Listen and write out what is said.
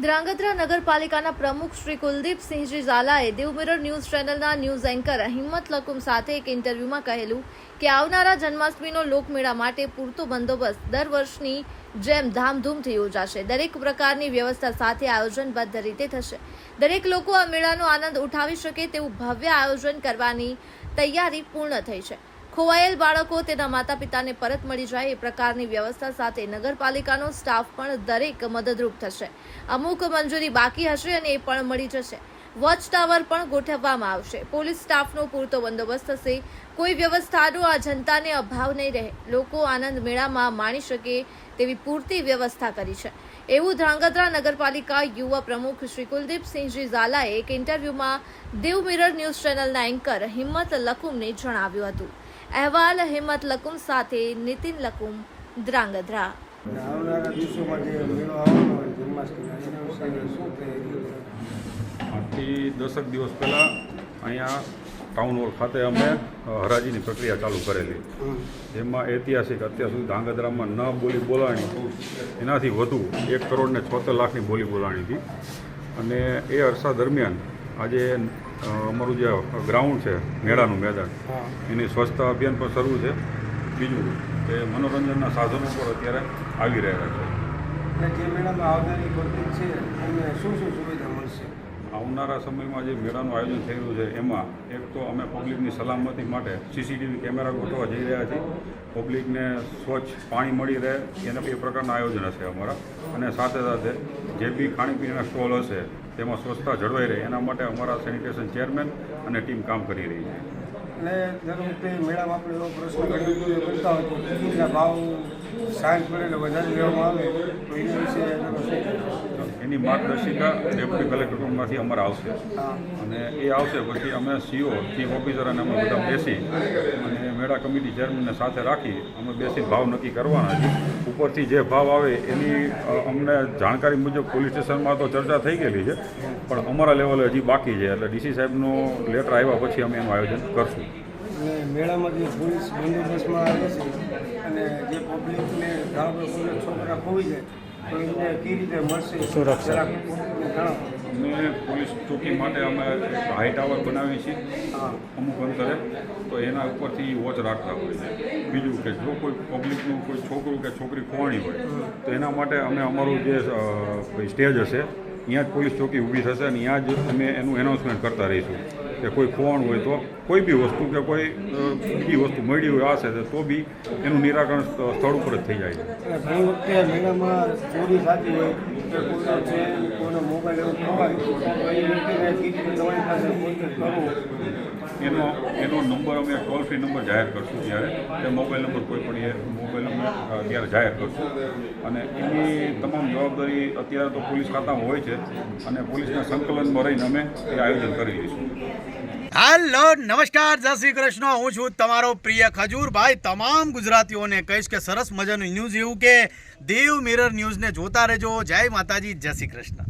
ધ્રાંગધ્રા નગરપાલિકાના પ્રમુખ શ્રી કુલદીપસિંહજી ઝાલાએ દેવમિરર ન્યૂઝ ચેનલના ન્યૂઝ એન્કર હિંમત લકુમ સાથે એક ઇન્ટરવ્યુમાં કહેલું કે આવનારા જન્માષ્ટમીનો લોકમેળા માટે પૂરતો બંદોબસ્ત દર વર્ષની જેમ ધામધૂમથી યોજાશે. દરેક પ્રકારની વ્યવસ્થા સાથે આયોજનબદ્ધ રીતે થશે. દરેક લોકો આ મેળાનો આનંદ ઉઠાવી શકે તેવું ભવ્ય આયોજન કરવાની તૈયારી પૂર્ણ થઈ છે. ખોવાયેલ બાળકો તેના માતા પિતાને પરત મળી જાય એ પ્રકારની વ્યવસ્થા સાથે નગરપાલિકાનો સ્ટાફ પણ દરેક મદદરૂપ થશે. અમુક મંજૂરી બાકી હશે અને એ પણ મળી જશે. વોચ ટાવર પણ ગોઠવવામાં આવશે. પોલીસ સ્ટાફનો પૂરતો બંદોબસ્ત થશે. કોઈ વ્યવસ્થાનો આ જનતાને અભાવ નહીં રહે. લોકો આનંદ મેળામાં માણી શકે તેવી પૂરતી વ્યવસ્થા કરી છે. એવું ધ્રાંગધ્રા નગરપાલિકા યુવા પ્રમુખ શ્રી કુલદીપસિંહજી ઝાલાએ એક ઇન્ટરવ્યુમાં દેવ મિરર ન્યૂઝ ચેનલના એન્કર હિંમત લખુમને જણાવ્યું હતું. અહેવાલ હિંમત લકુમ સાથે નીતિન લકુમ દ્રાંગધ્રા આવનારા દિવસોમાં જે મેળો આવવાનો હોય જન્માષ્ટમી એના વિશે શું આજથી દસક દિવસ પહેલાં અહીંયા ટાઉન હોલ ખાતે અમે હરાજીની પ્રક્રિયા ચાલુ કરેલી. જેમાં ઐતિહાસિક અત્યાર સુધી ધાંગધ્રામાં ન બોલી બોલાણી એનાથી વધુ એક કરોડ ને છોતેર લાખની બોલી બોલાણી હતી. અને એ અરસા દરમિયાન આજે અમારું જે ગ્રાઉન્ડ છે મેળાનું મેદાન એની સ્વચ્છતા અભિયાન પણ શરૂ છે. બીજું કે મનોરંજનના સાધનો પણ અત્યારે આવી રહ્યા છે. અને જે મેળામાં આવનારી પબ્લિક છે એમને શું શું સુવિધા મળશે? આવનારા સમયમાં જે મેળાનું આયોજન થઈ રહ્યું છે એમાં એક તો અમે પબ્લિકની સલામતી માટે સીસીટીવી કેમેરા ગોઠવવા જઈ રહ્યા છીએ. પબ્લિકને સ્વચ્છ પાણી મળી રહે એના એ પ્રકારના આયોજન હશે અમારા. અને સાથે સાથે જે બી ખાણીપીણીના સ્ટોલ હશે તેમાં સ્વચ્છતા જળવાઈ રહે એના માટે અમારા સેનિટેશન ચેરમેન અને ટીમ કામ કરી રહી છે અને દર વખતે મેળામાં આપણે એવો પ્રશ્ન કરતા હોય તો ભાવ સાંજ પડે વધારે લેવામાં આવે તો એના વિશે? એની માર્ગદર્શિકા ડેપ્યુટી કલેક્ટરમાંથી અમારે આવશે. અને એ આવશે પછી અમે સીઓ ચીફ ઓફિસર અને અમે બધા બેસી અને મેળા કમિટી ચેરમેનને સાથે રાખી અમે બેસી ભાવ નક્કી કરવાના ઉપરથી જે ભાવ આવે એની અમને જાણકારી મુજબ પોલીસ સ્ટેશનમાં તો ચર્ચા થઈ ગયેલી છે, પણ અમારા લેવલે હજી બાકી છે. એટલે ડીસી સાહેબનો લેટર આવ્યા પછી અમે એનું આયોજન કરશું. અને મેળામાં જે પોલીસ બંદોબસ્તમાં આવે છે અને જે પબ્લિકને છોકરા ખોવી જાય તો એમને કઈ રીતે મળશે? જરાક પબ્લિકને અમે પોલીસ ચોકી માટે અમે હાઈ ટાવર બનાવીએ છીએ હા. અમુક અંતરે. તો એના ઉપરથી વોચ રાખતા હોય છે. બીજું કે જો કોઈ પબ્લિકનું કોઈ છોકરું કે છોકરી ખોવાણી હોય તો એના માટે અમે અમારું જે કોઈ સ્ટેજ હશે ત્યાં જ પોલીસ ચોકી ઊભી થશે અને ત્યાં જ અમે એનું એનાઉન્સમેન્ટ કરતા રહીશું. કે કોઈ ખોવાણ હોય તો કોઈ બી વસ્તુ કે કોઈ બીજી વસ્તુ મળી હોય આ તો બી એનું નિરાકરણ સ્થળ ઉપર જ થઈ જાય છે. ઘણી વખતે મોબાઈલ એનો એનો નંબર અમે ટોલ ફ્રી નંબર જાહેર કરશું ત્યારે. એ મોબાઈલ નંબર કોઈ પણ એ મોબાઈલ નંબર ત્યારે જાહેર કરશું. અને એની તમામ જવાબદારી અત્યારે તો પોલીસ ખાતામાં હોય છે. અને પોલીસના સંકલનમાં રહીને અમે એ આયોજન કરી લઈશું. હેલો, નમસ્કાર. જય શ્રી કૃષ્ણ. હું છું તમારો પ્રિય ખજૂરભાઈ. તમામ ગુજરાતીઓને કહીશ કે સરસ મજાનું ન્યૂઝ એવું કે દેવ મિરર ન્યૂઝને જોતા રહેજો. જય માતાજી. જય શ્રી કૃષ્ણ.